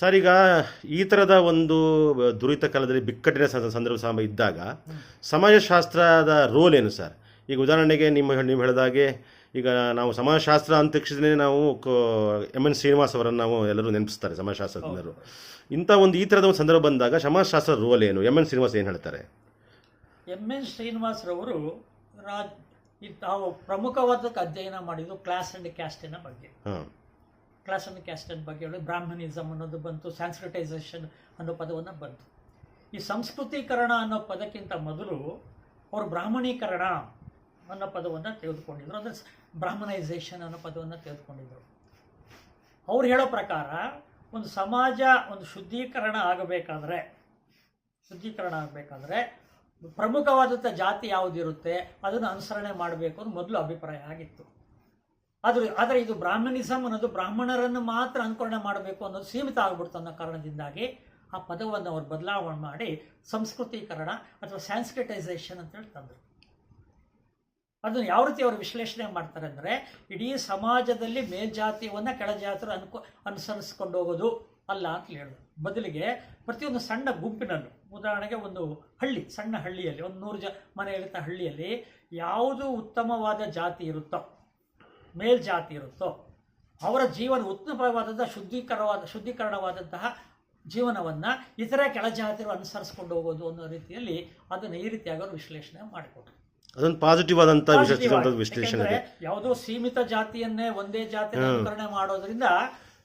Sir ಈಗ ಈ ಥರದ ಒಂದು ದುರಿತ ಕಾಲದಲ್ಲಿ ಬಿಕ್ಕಟ್ಟಿನ ಸಂದರ್ಭ ಸಮ ಇದ್ದಾಗ ಸಮಾಜಶಾಸ್ತ್ರದ ರೋಲ್ ಏನು ಸರ್? ಈಗ ಉದಾಹರಣೆಗೆ ನಿಮ್ಮ ನೀವು ಹೇಳಿದಾಗೆ ಈಗ ನಾವು ಸಮಾಜಶಾಸ್ತ್ರ ಅಂತ ನಾವು ಎಂ ಎನ್ ಶ್ರೀನಿವಾಸ್ ಅವರನ್ನು ನಾವು ಎಲ್ಲರೂ ನೆನಪಿಸ್ತಾರೆ ಸಮಾಜಶಾಸ್ತ್ರಜ್ಞರು. ಇಂಥ ಒಂದು ಈ ಥರದ ಒಂದು ಸಂದರ್ಭ ಬಂದಾಗ ಸಮಾಜಶಾಸ್ತ್ರ ರೋಲ್ ಏನು? ಎಂ ಎನ್ ಶ್ರೀನಿವಾಸ್ ಏನು ಹೇಳ್ತಾರೆ? ಎಂ ಎನ್ ಶ್ರೀನಿವಾಸರವರು ರಾಜ್ ಈ ತಾವು ಪ್ರಮುಖವಾದ ಅಧ್ಯಯನ ಮಾಡಿದ್ದು ಕ್ಲಾಸ್ ಅಂಡ್ ಕ್ಯಾಸ್ಟಿನ ಬಗ್ಗೆ. ಹಾಂ ಕ್ಲಾಸ್ ಅಂಡ್ ಕ್ಯಾಸ್ಟಿನ ಬಗ್ಗೆ ಹೇಳಿ ಬ್ರಾಹ್ಮಣಿಸಮ್ ಅನ್ನೋದು ಬಂತು ಸ್ಯಾನ್ಸ್ಕ್ರಿಟೈಸೇಷನ್ ಅನ್ನೋ ಪದವನ್ನು ಬಂತು. ಈ ಸಂಸ್ಕೃತೀಕರಣ ಅನ್ನೋ ಪದಕ್ಕಿಂತ ಮೊದಲು ಅವರು ಬ್ರಾಹ್ಮಣೀಕರಣ ಅನ್ನೋ ಪದವನ್ನು ತೆಗೆದುಕೊಂಡಿದ್ರು. ಅಂದರೆ ಬ್ರಾಹ್ಮಣೈಸೇಷನ್ ಅನ್ನೋ ಪದವನ್ನು ತೆಗೆದುಕೊಂಡಿದ್ರು. ಅವ್ರು ಹೇಳೋ ಪ್ರಕಾರ, ಒಂದು ಸಮಾಜ, ಒಂದು ಶುದ್ಧೀಕರಣ ಆಗಬೇಕಾದ್ರೆ ಶುದ್ಧೀಕರಣ ಆಗಬೇಕಾದ್ರೆ ಪ್ರಮುಖವಾದಂಥ ಜಾತಿ ಯಾವುದಿರುತ್ತೆ, ಅದನ್ನು ಅನುಸರಣೆ ಮಾಡಬೇಕು ಅಂತ ಮೊದಲು ಅಭಿಪ್ರಾಯ ಆಗಿತ್ತು. ಆದ್ರೆ, ಆದರೆ ಇದು ಬ್ರಾಹ್ಮಣಿಸಮ್ ಅನ್ನೋದು ಬ್ರಾಹ್ಮಣರನ್ನು ಮಾತ್ರ ಅನುಕರಣೆ ಮಾಡಬೇಕು ಅನ್ನೋದು ಸೀಮಿತ ಆಗ್ಬಿಡ್ತು ಅನ್ನೋ ಕಾರಣದಿಂದಾಗಿ ಆ ಪದವನ್ನು ಅವರು ಬದಲಾವಣೆ ಮಾಡಿ ಸಂಸ್ಕೃತೀಕರಣ ಅಥವಾ ಸ್ಯಾನ್ಸ್ಕ್ರಿಟೈಸೇಷನ್ ಅಂತ ಹೇಳಿ ತಂದರು. ಅದನ್ನು ಯಾವ ರೀತಿ ಅವರು ವಿಶ್ಲೇಷಣೆ ಮಾಡ್ತಾರೆ ಅಂದರೆ, ಇಡೀ ಸಮಾಜದಲ್ಲಿ ಮೇಲ್ಜಾತಿಯವನ್ನು ಕೆಳಜಾತರು ಅನ್ಕೊ, ಅನುಸರಿಸ್ಕೊಂಡು ಹೋಗೋದು ಅಲ್ಲ ಅಂತ ಹೇಳಿದ್ರು. ಬದಲಿಗೆ ಪ್ರತಿಯೊಂದು ಸಣ್ಣ ಗುಂಪಿನಲ್ಲೂ, ಉದಾಹರಣೆಗೆ ಒಂದು ಹಳ್ಳಿ, ಸಣ್ಣ ಹಳ್ಳಿಯಲ್ಲಿ, ಒಂದು ನೂರು ಜ ಮನೆ ಇರುತ್ತ ಹಳ್ಳಿಯಲ್ಲಿ ಯಾವುದು ಉತ್ತಮವಾದ ಜಾತಿ ಇರುತ್ತೋ ಮೇಲ್ಜಾತಿ ಇರುತ್ತೋ ಅವರ ಜೀವನ ಉತ್ತಮವಾದಂಥ ಶುದ್ಧೀಕರವಾದ ಶುದ್ಧೀಕರಣವಾದಂತಹ ಜೀವನವನ್ನು ಇತರ ಕೆಳಜಾತಿಯರು ಅನುಸರಿಸ್ಕೊಂಡು ಹೋಗೋದು ಅನ್ನೋ ರೀತಿಯಲ್ಲಿ ಅದನ್ನು ಈ ರೀತಿಯಾಗಿ ಅವರು ವಿಶ್ಲೇಷಣೆ ಮಾಡಿಕೊಟ್ರು. ಅದೊಂದು ಪಾಸಿಟಿವ್ Positive ವಿಶ್ಲೇಷಣೆ ಯಾವುದೋ ಸೀಮಿತ ಜಾತಿಯನ್ನೇ ಒಂದೇ ಜಾತಿ ಅನುಕರಣೆ ಮಾಡೋದ್ರಿಂದ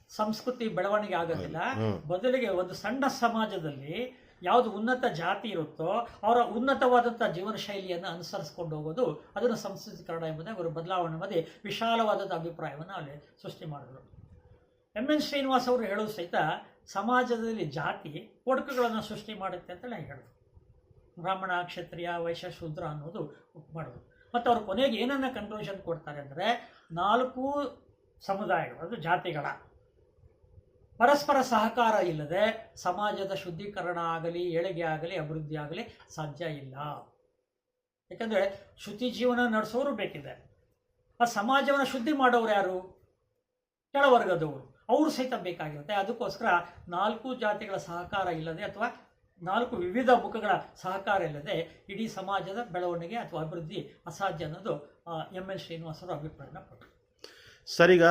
ಸಂಸ್ಕೃತಿ ಬೆಳವಣಿಗೆ ಆಗೋದಿಲ್ಲ. ಬದಲಿಗೆ ಒಂದು ಸಣ್ಣ ಸಮಾಜದಲ್ಲಿ ಯಾವುದು ಉನ್ನತ ಜಾತಿ ಇರುತ್ತೋ ಅವರ ಉನ್ನತವಾದಂಥ ಜೀವನ ಶೈಲಿಯನ್ನು ಅನುಸರಿಸ್ಕೊಂಡು ಹೋಗೋದು ಅದನ್ನು ಸಂಸ್ಕೃತೀಕರಣ ಎಂಬುದಾಗಿ ಅವರು ಬದಲಾವಣೆ ಮಾಡಿ ವಿಶಾಲವಾದಂಥ ಅಭಿಪ್ರಾಯವನ್ನು ಅಲ್ಲಿ ಸೃಷ್ಟಿ ಮಾಡಿದರು. ಎಂ ಎನ್ ಶ್ರೀನಿವಾಸ್ ಅವರು ಹೇಳೋದು ಸಹಿತ ಸಮಾಜದಲ್ಲಿ ಜಾತಿ ಒಡಕುಗಳನ್ನು ಸೃಷ್ಟಿ ಮಾಡುತ್ತೆ ಅಂತೇಳಿ ಹೇಳಿದ್ರು. ಬ್ರಾಹ್ಮಣ, ಕ್ಷತ್ರಿಯ, ವೈಶ್ಯ, ಶೂದ್ರ ಅನ್ನೋದು ಮಾಡೋದು ಮತ್ತು ಅವರು ಕೊನೆಗೆ ಏನನ್ನ ಕನ್ಕ್ಲೂಷನ್ ಕೊಡ್ತಾರೆ ಅಂದರೆ ನಾಲ್ಕು ಸಮುದಾಯಗಳು, ಅದು ಜಾತಿಗಳ. ಪರಸ್ಪರ ಸಹಕಾರ ಇಲ್ಲದೆ ಸಮಾಜದ ಶುದ್ಧೀಕರಣ ಆಗಲಿ, ಏಳಿಗೆ ಆಗಲಿ, ಅಭಿವೃದ್ಧಿ ಆಗಲಿ ಸಾಧ್ಯ ಇಲ್ಲ. ಯಾಕಂದರೆ ಶುದ್ಧಿ ಜೀವನ ನಡೆಸೋರು ಬೇಕಿದೆ ಆ ಸಮಾಜವನ್ನು ಶುದ್ಧಿ ಮಾಡೋರು ಯಾರು? ಕೆಳವರ್ಗದವರು. ಅವರು ಸಹಿತ ಬೇಕಾಗಿರುತ್ತೆ. ಅದಕ್ಕೋಸ್ಕರ ನಾಲ್ಕು ಜಾತಿಗಳ ಸಹಕಾರ ಇಲ್ಲದೆ ಅಥವಾ ನಾಲ್ಕು ವಿವಿಧ ಮುಖಗಳ ಸಹಕಾರ ಇಲ್ಲದೆ ಇಡೀ ಸಮಾಜದ ಬೆಳವಣಿಗೆ ಅಥವಾ ಅಭಿವೃದ್ಧಿ ಅಸಾಧ್ಯ ಅನ್ನೋದು ಎಂ ಎಲ್ ಶ್ರೀನಿವಾಸರು ಅಭಿಪ್ರಾಯನ ಪಟ್ಟರು ಸರ್ ಈಗ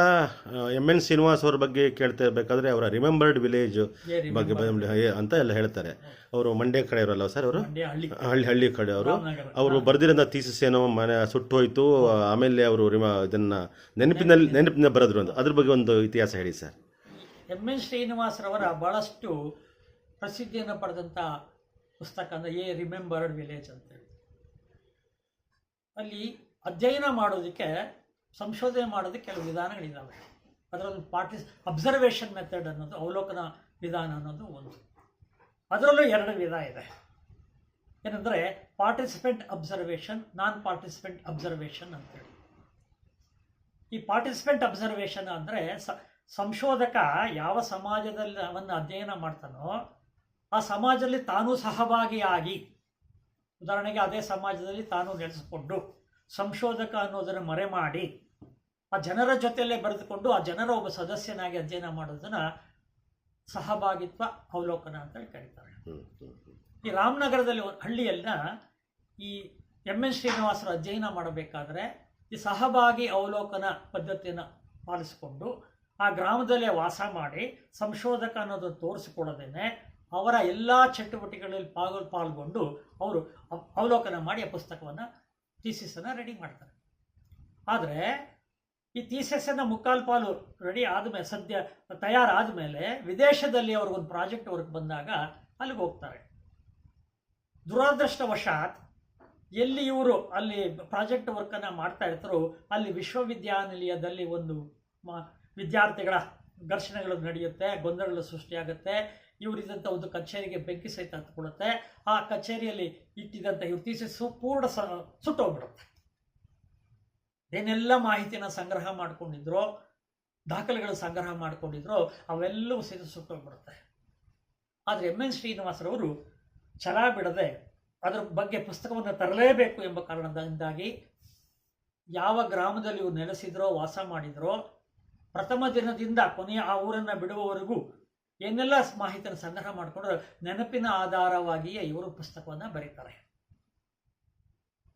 ಎಂ ಎನ್ ಶ್ರೀನಿವಾಸ್ ಅವ್ರ ಬಗ್ಗೆ ಕೇಳ್ತಾ ಇರಬೇಕಾದ್ರೆ ಅವರ ರಿಮೆಂಬರ್ಡ್ ವಿಲೇಜ್ ಬಗ್ಗೆ ಅಂತ ಎಲ್ಲ ಹೇಳ್ತಾರೆ. ಅವರು ಮಂಡ್ಯ ಕಡೆ ಇರಲ್ಲ ಸರ್ ಅವರು? ಹಳ್ಳಿ ಹಳ್ಳಿ ಕಡೆ ಅವರು. ಅವರು ಬರೆದಿರೋ ಥೀಸಿಸ್ ಏನೋ ಮನೆ ಸುಟ್ಟು ಹೋಯ್ತು ಆಮೇಲೆ ಅವರು ರಿಮ ಇದನ್ನ ನೆನಪಿನಲ್ಲಿ ನೆನಪಿನ ಬರೆದ್ರು ಅಂತ. ಅದ್ರ ಬಗ್ಗೆ ಒಂದು ಇತಿಹಾಸ ಹೇಳಿ ಸರ್. ಎಂ ಎನ್ ಶ್ರೀನಿವಾಸರವರ ಬಹಳಷ್ಟು ಪ್ರಸಿದ್ಧಿಯನ್ನು ಪಡೆದಂಥ ಪುಸ್ತಕ ಅಂದ್ರೆ ಎ ರಿಮೆಂಬರ್ಡ್ ವಿಲೇಜ್ ಅಂತ ಅಲ್ಲಿ ಅಧ್ಯಯನ ಮಾಡೋದಕ್ಕೆ ಸಂಶೋಧನೆ ಮಾಡೋದಕ್ಕೆ ಕೆಲವು ವಿಧಾನಗಳಿದ್ದಾವೆ. ಅದರಲ್ಲಿ ಪಾರ್ಟಿಸ್ ಅಬ್ಸರ್ವೇಷನ್ ಮೆಥಡ್ ಅನ್ನೋದು, ಅವಲೋಕನ ವಿಧಾನ ಅನ್ನೋದು ಒಂದು. ಅದರಲ್ಲೂ ಎರಡು ವಿಧ ಇದೆ. ಏನಂದರೆ participant observation non participant observation ಅಂತೇಳಿ. ಈ ಪಾರ್ಟಿಸಿಪೆಂಟ್ ಅಬ್ಸರ್ವೇಷನ್ ಅಂದರೆ ಸಂಶೋಧಕ ಯಾವ ಸಮಾಜದಲ್ಲಿ ಅವನ್ನು ಅಧ್ಯಯನ ಮಾಡ್ತಾನೋ, ಆ ಸಮಾಜದಲ್ಲಿ ತಾನೂ ಸಹಭಾಗಿಯಾಗಿ, ಉದಾಹರಣೆಗೆ ಅದೇ ಸಮಾಜದಲ್ಲಿ ತಾನು ನೆಲೆಸಿಕೊಂಡು, ಸಂಶೋಧಕ ಅನ್ನೋದನ್ನು ಮರೆ ಮಾಡಿ ಆ ಜನರ ಜೊತೆಯಲ್ಲೇ ಬರೆದುಕೊಂಡು ಆ ಜನರ ಒಬ್ಬ ಸದಸ್ಯನಾಗಿ ಅಧ್ಯಯನ ಮಾಡೋದನ್ನ ಸಹಭಾಗಿತ್ವ ಅವಲೋಕನ ಅಂತ ಕರೀತಾರೆ ಹ್ಮ್, ಹ್ಮ್. ಈ ರಾಮನಗರದಲ್ಲಿ ಒಂದು ಹಳ್ಳಿಯಲ್ಲಿನ ಈ ಎಂ ಎನ್ ಶ್ರೀನಿವಾಸರು ಅಧ್ಯಯನ ಮಾಡಬೇಕಾದ್ರೆ ಈ ಸಹಭಾಗಿ ಅವಲೋಕನ ಪದ್ಧತಿಯನ್ನು ಪಾಲಿಸಿಕೊಂಡು ಆ ಗ್ರಾಮದಲ್ಲೇ ವಾಸ ಮಾಡಿ ಸಂಶೋಧಕ ಅನ್ನೋದು ತೋರಿಸಿಕೊಡದೇನೆ ಅವರ ಎಲ್ಲ ಚಟುವಟಿಕೆಗಳಲ್ಲಿ ಪಾಲ್ ಪಾಲ್ಗೊಂಡು ಅವರು ಅವ್- ಅವಲೋಕನ ಮಾಡಿ ಆ ಪುಸ್ತಕವನ್ನು ಥೀಸಿಸನ್ನು ರೆಡಿ ಮಾಡ್ತಾರೆ ಆದರೆ ಈ ಥೀಸಸ್ಸನ್ನು ಮುಕ್ಕಾಲು ಪಾಲು ರೆಡಿ ಆದಮೇಲೆ ಸದ್ಯ ತಯಾರಾದ ಮೇಲೆ ವಿದೇಶದಲ್ಲಿ ಅವ್ರಿಗೊಂದು ಪ್ರಾಜೆಕ್ಟ್ ವರ್ಕ್ ಬಂದಾಗ ಅಲ್ಲಿಗೆ ಹೋಗ್ತಾರೆ. ದುರದೃಷ್ಟವಶಾತ್ ಎಲ್ಲಿ ಇವರು ಅಲ್ಲಿ ಪ್ರಾಜೆಕ್ಟ್ ವರ್ಕನ್ನು ಮಾಡ್ತಾ ಇರ್ತಾರೋ ಅಲ್ಲಿ ವಿಶ್ವವಿದ್ಯಾನಿಲಯದಲ್ಲಿ ಒಂದು ವಿದ್ಯಾರ್ಥಿಗಳ ಘರ್ಷಣೆಗಳು ನಡೆಯುತ್ತೆ, ಗೊಂದಲಗಳು ಸೃಷ್ಟಿಯಾಗುತ್ತೆ ಇವರಿದ್ದಂಥ ಒಂದು ಕಚೇರಿಗೆ ಬೆಂಕಿ ಸಹಿತ ಹತ್ಕೊಳ್ಳುತ್ತೆ ಆ ಕಚೇರಿಯಲ್ಲಿ ಇಟ್ಟಿದ್ದಂಥ ಇವ್ರ ತೀಸಸ್ಸು ಪೂರ್ಣ ಸ ಸುಟ್ಟೋಗ್ಬಿಡುತ್ತೆ. ಏನೆಲ್ಲ ಮಾಹಿತಿನ ಸಂಗ್ರಹ ಮಾಡ್ಕೊಂಡಿದ್ರೋ, ದಾಖಲೆಗಳ ಸಂಗ್ರಹ ಮಾಡ್ಕೊಂಡಿದ್ರೋ, ಅವೆಲ್ಲವೂ ಸಹಿತ ಸುಟ್ಟೋಗ್ಬಿಡುತ್ತೆ. ಆದರೆ ಎಂ ಎನ್ ಶ್ರೀನಿವಾಸರವರು ಛಲ ಬಿಡದೆ ಅದರ ಬಗ್ಗೆ ಪುಸ್ತಕವನ್ನು ತರಲೇಬೇಕು ಎಂಬ ಕಾರಣದಿಂದಾಗಿ ಯಾವ ಗ್ರಾಮದಲ್ಲಿ ಇವರು ನೆಲೆಸಿದ್ರೋ, ವಾಸ ಮಾಡಿದ್ರೋ, ಪ್ರಥಮ ದಿನದಿಂದ ಕೊನೆಯ ಆ ಊರನ್ನು ಬಿಡುವವರೆಗೂ ಏನೆಲ್ಲ ಮಾಹಿತಿಯನ್ನು ಸಂಗ್ರಹ ಮಾಡಿಕೊಂಡ್ರೆ, ನೆನಪಿನ ಆಧಾರವಾಗಿಯೇ ಇವರು ಪುಸ್ತಕವನ್ನು ಬರೀತಾರೆ.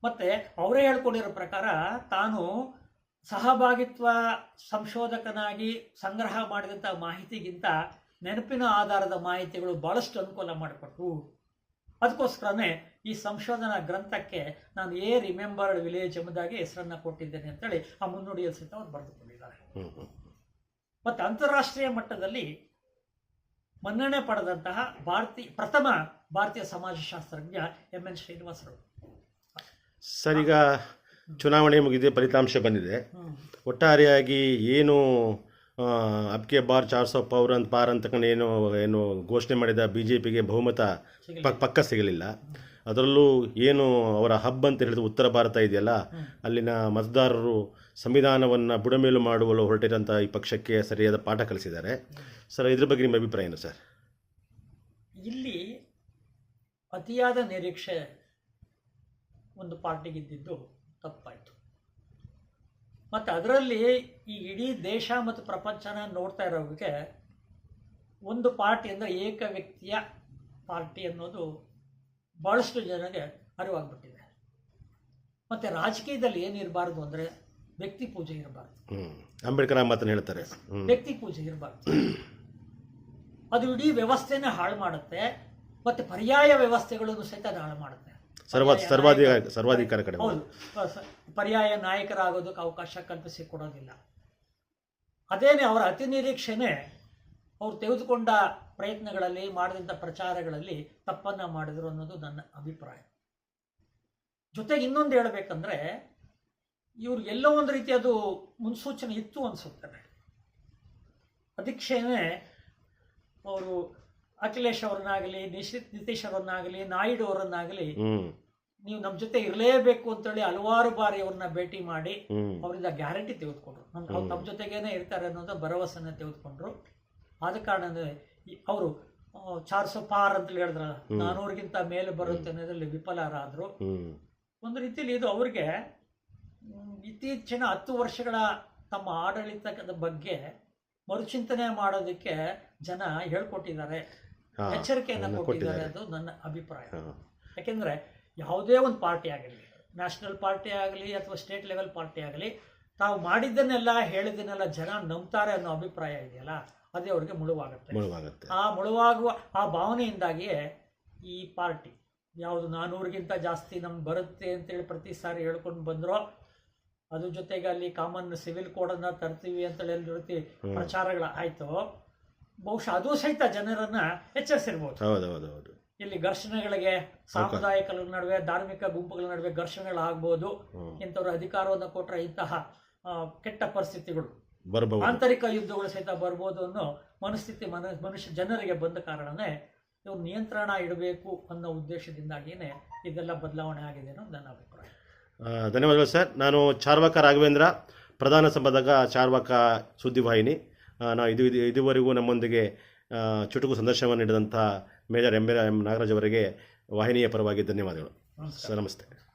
ಮತ್ತೆ ಅವರೇ ಹೇಳ್ಕೊಂಡಿರೋ ಪ್ರಕಾರ ತಾನು ಸಹಭಾಗಿತ್ವ ಸಂಶೋಧಕನಾಗಿ ಸಂಗ್ರಹ ಮಾಡಿದಂಥ ಮಾಹಿತಿಗಿಂತ ನೆನಪಿನ ಆಧಾರದ ಮಾಹಿತಿಗಳು ಬಹಳಷ್ಟು ಅನುಕೂಲ ಮಾಡಿಕೊಟ್ವು ಅದಕ್ಕೋಸ್ಕರನೇ ಈ ಸಂಶೋಧನಾ ಗ್ರಂಥಕ್ಕೆ ನಾನು ಏ ರಿಮೆಂಬರ್ಡ್ ವಿಲೇಜ್ ಎಂಬುದಾಗಿ ಹೆಸರನ್ನ ಕೊಟ್ಟಿದ್ದೇನೆ ಅಂತೇಳಿ ಆ ಮುನ್ನುಡಿಯಲ್ಲಿ ಸಹಿತ ಅವ್ರು ಬರೆದುಕೊಂಡಿದ್ದಾರೆ. ಮತ್ತು ಅಂತಾರಾಷ್ಟ್ರೀಯ ಮಟ್ಟದಲ್ಲಿ ಮನ್ನಣೆ ಪಡೆದಂತಹ ಭಾರತೀಯ ಪ್ರಥಮ ಭಾರತೀಯ ಸಮಾಜಶಾಸ್ತ್ರಜ್ಞ ಎಂ ಎನ್ ಶ್ರೀನಿವಾಸರು ಸರ್ ಈಗ ಚುನಾವಣೆ ಮುಗಿದೆ ಫಲಿತಾಂಶ ಬಂದಿದೆ. ಒಟ್ಟಾರೆಯಾಗಿ ಏನು ಅಬ್ಕೆ ಬಾರ್ ಚಾರ್ ಸौ ಪವರ್ ಅಂತ ಪಾರ್ ಅಂತಕೊಂಡು ಏನು ಏನು ಘೋಷಣೆ ಮಾಡಿದ ಬಿ ಜೆ ಪಿಗೆ ಬಹುಮತ ಪಕ್ ಪಕ್ಕ ಸಿಗಲಿಲ್ಲ. ಅದರಲ್ಲೂ ಏನು ಅವರ ಹಬ್ ಅಂತ ಹೇಳಿದ ಉತ್ತರ ಭಾರತ ಇದೆಯಲ್ಲ ಅಲ್ಲಿನ ಮತದಾರರು ಸಂವಿಧಾನವನ್ನು ಬುಡಮೇಲು ಮಾಡುವಲು ಹೊರಟಿರೋಂಥ ಈ ಪಕ್ಷಕ್ಕೆ ಸರಿಯಾದ ಪಾಠ ಕಲಿಸಿದ್ದಾರೆ. ಸರ್ ಇದ್ರ ಬಗ್ಗೆ ನಿಮ್ಮ ಅಭಿಪ್ರಾಯ ಏನು ಸರ್? ಇಲ್ಲಿ ಅತಿಯಾದ ನಿರೀಕ್ಷೆ ಒಂದು ಪಾರ್ಟಿಗಿದ್ದಿದ್ದು ತಪ್ಪಾಯಿತು. ಮತ್ತು ಅದರಲ್ಲಿ ಈ ಇಡೀ ದೇಶ ಮತ್ತು ಪ್ರಪಂಚನ ನೋಡ್ತಾ ಇರೋರಿಗೆ ಒಂದು ಪಾರ್ಟಿ ಅಂದರೆ ಏಕ ವ್ಯಕ್ತಿಯ ಪಾರ್ಟಿ ಅನ್ನೋದು ಭಾಳಷ್ಟು ಜನರಿಗೆ ಅರಿವಾಗ್ಬಿಟ್ಟಿದೆ. ಮತ್ತು ರಾಜಕೀಯದಲ್ಲಿ ಏನಿರಬಾರ್ದು ಅಂದರೆ ವ್ಯಕ್ತಿ ಪೂಜೆ ಇರಬಾರ್ದು. ಅಂಬೇಡ್ಕರ್ ಮಾತನ್ನು ಹೇಳ್ತಾರೆ. ವ್ಯಕ್ತಿ ಪೂಜೆ ಇರಬಾರ್ದು. ಅದು ಇಡೀ ವ್ಯವಸ್ಥೆನ ಹಾಳು ಮಾಡುತ್ತೆ ಮತ್ತೆ ಪರ್ಯಾಯ ವ್ಯವಸ್ಥೆಗಳನ್ನು ಸಹಿತ ಅದು ಹಾಳು ಮಾಡುತ್ತೆ. ಸರ್ವಾ ಸರ್ವಾಧಿಕಾರ ಸರ್ವಾಧಿಕಾರ ಕಡೆ ಹೌದು ಪರ್ಯಾಯ ನಾಯಕರಾಗೋದಕ್ಕೆ ಅವಕಾಶ ಕಲ್ಪಿಸಿ ಕೊಡೋದಿಲ್ಲ ಅದೇನೆ ಅವರ ಅತಿ ನಿರೀಕ್ಷೆನೆ ಅವ್ರು ತೆಗೆದುಕೊಂಡ ಪ್ರಯತ್ನಗಳಲ್ಲಿ ಮಾಡಿದಂಥ ಪ್ರಚಾರಗಳಲ್ಲಿ ತಪ್ಪನ್ನ ಮಾಡಿದ್ರು ಅನ್ನೋದು ನನ್ನ ಅಭಿಪ್ರಾಯ ಜೊತೆಗೆ ಇನ್ನೊಂದು ಹೇಳಬೇಕಂದ್ರೆ ಇವ್ರು ಎಲ್ಲೋ ಒಂದು ರೀತಿ ಅದು ಮುನ್ಸೂಚನೆ ಇತ್ತು ಅನ್ಸುತ್ತೆ ಅದಕ್ಕೆ ಅವರು ಅಖಿಲೇಶ್ ಅವ್ರನ್ನಾಗಲಿ ನಿಶಿತ್ ನಿತೀಶ್ ಅವರನ್ನಾಗಲಿ ನಾಯ್ಡು ಅವರನ್ನಾಗಲಿ ನೀವು ನಮ್ಮ ಜೊತೆ ಇರಲೇಬೇಕು ಅಂತೇಳಿ ಹಲವಾರು ಬಾರಿ ಅವ್ರನ್ನ ಭೇಟಿ ಮಾಡಿ ಅವರಿಂದ ಗ್ಯಾರಂಟಿ ತೆಗೆದುಕೊಂಡ್ರು. ನಮ್ಮ ಜೊತೆಗೇನೆ ಇರ್ತಾರೆ ಅನ್ನೋದು ಭರವಸೆನ ತೆಗೆದುಕೊಂಡ್ರು. ಆದ ಕಾರಣ ಅವರು ಚಾರ್ಸೋ ಪಾರ್ ಅಂತ ಹೇಳಿದ್ರಲ್ಲ ನಾನೂರಿಗಿಂತ ಮೇಲೆ ಬರುತ್ತೆ ಅನ್ನೋದ್ರಲ್ಲಿ ವಿಫಲರಾದ್ರು. ಒಂದು ರೀತಿಯಲ್ಲಿ ಇದು ಅವ್ರಿಗೆ ಇತ್ತೀಚಿನ ಹತ್ತು ವರ್ಷಗಳ ತಮ್ಮ ಆಡಳಿತದ ಬಗ್ಗೆ ಮರುಚಿಂತನೆ ಮಾಡೋದಕ್ಕೆ ಜನ ಹೇಳ್ಕೊಟ್ಟಿದ್ದಾರೆ. ಎಚ್ಚರಿಕೆಯನ್ನು ಕೊಟ್ಟಿದ್ದಾರೆ. ಅದು ನನ್ನ ಅಭಿಪ್ರಾಯ. ಯಾಕೆಂದ್ರೆ ಯಾವುದೇ ಒಂದು ಪಾರ್ಟಿ ಆಗಲಿ ನ್ಯಾಷನಲ್ ಪಾರ್ಟಿ ಆಗಲಿ ಅಥವಾ ಸ್ಟೇಟ್ ಲೆವೆಲ್ ಪಾರ್ಟಿ ಆಗಲಿ ತಾವು ಮಾಡಿದ್ದನ್ನೆಲ್ಲ ಹೇಳಿದ್ದನ್ನೆಲ್ಲ ಜನ ನಂಬ್ತಾರೆ ಅನ್ನೋ ಅಭಿಪ್ರಾಯ ಇದೆಯಲ್ಲ ಅದೇ ಅವ್ರಿಗೆ ಮುಳುವಾಗುತ್ತೆ. ಮುಳುವಾಗುತ್ತೆ. ಆ ಮುಳುವಾಗುವ ಆ ಭಾವನೆಯಿಂದಾಗಿಯೇ ಈ ಪಾರ್ಟಿ. ಯಾವುದು ನಾನೂರಿಗಿಂತ ಜಾಸ್ತಿ ನಮ್ಗೆ ಬರುತ್ತೆ ಅಂತೇಳಿ ಪ್ರತಿ ಸಾರಿ ಹೇಳ್ಕೊಂಡು ಬಂದ್ರೋ ಅದ್ರ ಜೊತೆಗೆ ಅಲ್ಲಿ ಕಾಮನ್ ಸಿವಿಲ್ ಕೋಡನ್ನ ತರ್ತೀವಿ ಅಂತೇಳಿ ಎಲ್ಲ ರೀತಿ ಪ್ರಚಾರಗಳ ಆಯ್ತು ಬಹುಶಃ ಅದು ಸಹಿತ ಜನರನ್ನ ಎಚ್ಚರಿಸಿರ್ಬೋದು. ಹೌದು ಹೌದು ಹೌದು ಇಲ್ಲಿ ಘರ್ಷಣೆಗಳಿಗೆ ಸಾಂಪ್ರದಾಯಿಕಗಳ ನಡುವೆ ಧಾರ್ಮಿಕ ಗುಂಪುಗಳ ನಡುವೆ ಘರ್ಷಣೆಗಳಾಗ್ಬೋದು. ಇಂಥವ್ರು ಅಧಿಕಾರವನ್ನು ಕೊಟ್ಟರೆ ಇಂತಹ ಕೆಟ್ಟ ಪರಿಸ್ಥಿತಿಗಳು. ಬರಬಹುದು. ಆಂತರಿಕ ಯುದ್ಧಗಳು ಸಹಿತ ಬರ್ಬೋದು ಅನ್ನೋ ಮನಸ್ಥಿತಿ ಮನ ಮನುಷ್ಯ ಜನರಿಗೆ ಬಂದ ಕಾರಣನೇ ಇವ್ರು ನಿಯಂತ್ರಣ ಇಡಬೇಕು ಅನ್ನೋ ಉದ್ದೇಶದಿಂದಾಗಿಯೇ ಇದೆಲ್ಲ ಬದಲಾವಣೆ ಆಗಿದೆ ಅನ್ನೋ ನನ್ನ ಅಭಿಪ್ರಾಯ. ಧನ್ಯವಾದಗಳು ಸರ್. ನಾನು ಚಾರ್ವಾಕ ರಾಘವೇಂದ್ರ ಪ್ರಧಾನ ಸಂಪಾದಕ ಚಾರ್ವಾಕ ಸುದ್ದಿವಾಹಿನಿ. ನಾವು ಇದು ಇದು ಇದುವರೆಗೂ ನಮ್ಮೊಂದಿಗೆ ಚುಟುಕು ಸಂದರ್ಶನವನ್ನು ನೀಡಿದಂಥ ಮೇಜರ್ ಎಂ. ಎಂ ನಾಗರಾಜ್ ಅವರಿಗೆ ವಾಹಿನಿಯ ಪರವಾಗಿ ಧನ್ಯವಾದಗಳು. ಸರ್, ನಮಸ್ತೆ.